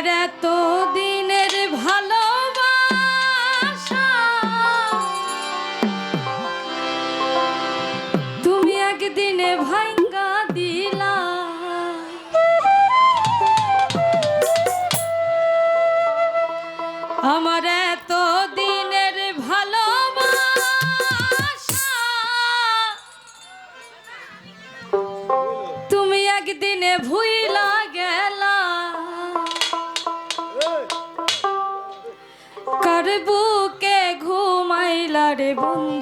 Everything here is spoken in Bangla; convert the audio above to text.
আমার তুমি একদিনে ভাঙ্গা দিলা। আমার এত দিনের ভালোবাসা। তুমি একদিনে ভুইলা। বন্ধু